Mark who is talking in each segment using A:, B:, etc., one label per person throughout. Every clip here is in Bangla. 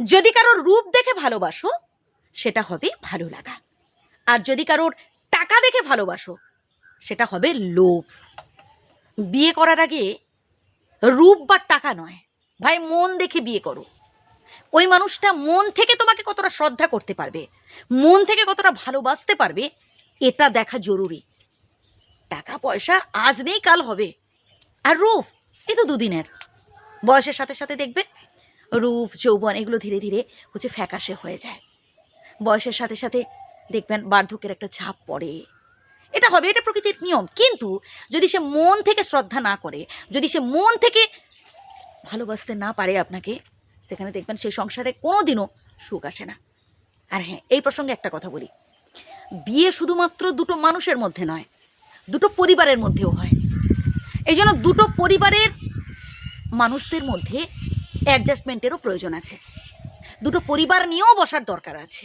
A: যদি কারোর রূপ দেখে ভালোবাসো, সেটা হবে ভালো লাগা। আর যদি কারোর টাকা দেখে ভালোবাসো, সেটা হবে লোভ। বিয়ে করার আগে রূপ বা টাকা নয়। ভাই, মন দেখে বিয়ে করো। ওই মানুষটা মন থেকে তোমাকে কতটা শ্রদ্ধা করতে পারবে, মন থেকে কতটা ভালোবাসতে পারবে, এটা দেখা জরুরি। টাকা, পয়সা আজ নেই, কাল হবে। আর রূপ, এ তো দুদিনের। বয়সের সাথে সাথে দেখবে রূপ, যৌবন এগুলো ধীরে ধীরে হচ্ছে ফ্যাকাশে হয়ে যায়। বয়সের সাথে সাথে দেখবেন বার্ধক্যের একটা ছাপ পড়ে। এটা হবে, এটা প্রকৃতির নিয়ম। কিন্তু যদি সে মন থেকে শ্রদ্ধা না করে, যদি সে মন থেকে ভালোবাসতে না পারে আপনাকে, সেখানে দেখবেন সেই সংসারে কোনো দিনও সুখ আসে না। আর হ্যাঁ এই প্রসঙ্গে একটা কথা বলি। বিয়ে শুধুমাত্র দুটো মানুষের মধ্যে নয়, দুটো পরিবারের মধ্যেও হয়। এই জন্য দুটো পরিবারের মানুষদের মধ্যে অ্যাডজাস্টমেন্টেরও প্রয়োজন আছে। দুটো পরিবার নিয়েও বসার দরকার আছে।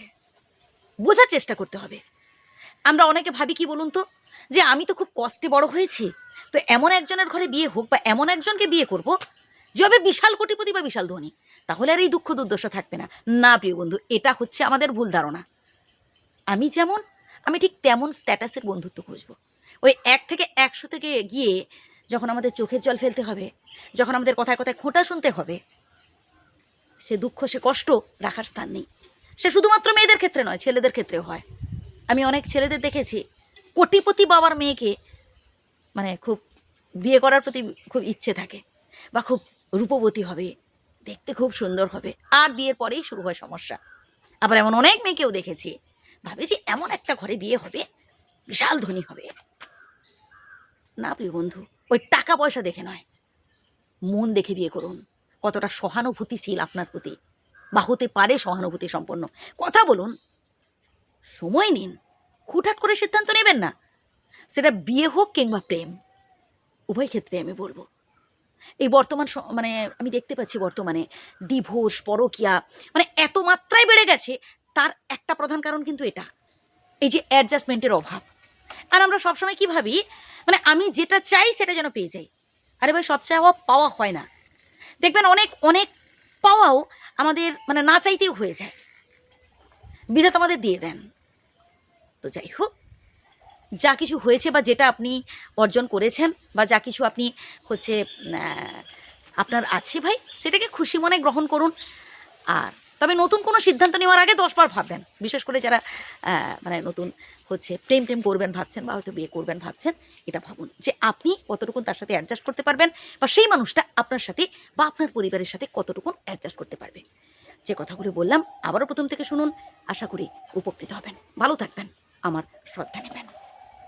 A: বোঝার চেষ্টা করতে হবে। আমরা অনেকে ভাবি কি বলুন তো? যে আমি তো খুব কষ্টে বড় হয়েছি, তো এমন একজনের ঘরে বিয়ে হোক বা এমন একজনকে বিয়ে করব যে হবে বিশাল কোটিপতি বা বিশাল ধনী, তাহলে আর এই দুঃখ দুর্দশা থাকবে না। না, প্রিয় বন্ধু, এটা হচ্ছে আমাদের ভুল ধারণা। আমি যেমন, আমি ঠিক তেমন স্ট্যাটাসের বন্ধুত্ব খুঁজব। ওই এক থেকে একশো থেকে গিয়ে যখন আমাদের চোখের জল ফেলতে হবে, যখন আমাদের কথায় কথায় খোঁটা শুনতে হবে সে দুঃখ, সে কষ্ট রাখার স্থান নেই। সে শুধুমাত্র মেয়েদের ক্ষেত্রে নয়, ছেলেদের ক্ষেত্রেও হয়। আমি অনেক ছেলেদের দেখেছি, কোটিপতি বাবার মেয়েকে মানে খুব বিয়ে করার প্রতি খুব ইচ্ছে থাকে বা খুব রূপবতী হবে, দেখতে খুব সুন্দর হবে। আর বিয়ের পরেই শুরু হয় সমস্যা। আবার এমন অনেক মেয়েকেও দেখেছি ভাবে যে এমন একটা ঘরে বিয়ে হবে, বিশাল ধনী হবে। না প্রিয় বন্ধু, ওই টাকা পয়সা দেখে নয়, মন দেখে বিয়ে করুন। কতটা সহানুভূতিশীল আপনার প্রতি বা হতে পারে সহানুভূতি সম্পন্ন। কথা বলুন। সময় নিন। হুটহাট করে সিদ্ধান্ত নেবেন না। সেটা বিয়ে হোক কিংবা প্রেম, উভয় ক্ষেত্রে আমি বলব। এই বর্তমান মানে আমি দেখতে পাচ্ছি বর্তমানে ডিভোর্স, পরকিয়া মানে এত মাত্রায় বেড়ে গেছে, তার একটা প্রধান কারণ কিন্তু এটা। এই যে অ্যাডজাস্টমেন্টের অভাব। আর আমরা সবসময় কী ভাবি মানে আমি যেটা চাই সেটা যেন পেয়ে যাই। আরে ভাই, সব চাওয়া পাওয়া হয় না। দেখবেন অনেক অনেক পাওয়াও আমাদের মানে না চাইতেও হয়ে যায়। বিধাত আমাদের দিয়ে দেন। তো যাই হোক, যা কিছু হয়েছে বা যেটা আপনি অর্জন করেছেন বা যা কিছু আপনি হচ্ছে আপনার আছে ভাই, সেটাকে খুশি মনে গ্রহণ করুন। আর তবে নতুন কোনো সিদ্ধান্ত নেওয়ার আগে দশবার ভাববেন। বিশেষ করে যারা মানে নতুন হচ্ছে প্রেম প্রেম করবেন ভাবছেন বা হয়তো বিয়ে করবেন ভাবছেন, এটা ভাবুন যে আপনি কতটুকু তার সাথে অ্যাডজাস্ট করতে পারবেন বা সেই মানুষটা আপনার সাথে বা আপনার পরিবারের সাথে কতটুকু অ্যাডজাস্ট করতে পারবে। যে কথাগুলো বললাম, আবারও প্রথম থেকে শুনুন। আশা করি উপকৃত হবেন। ভালো থাকবেন। আমার শ্রদ্ধা নেবেন।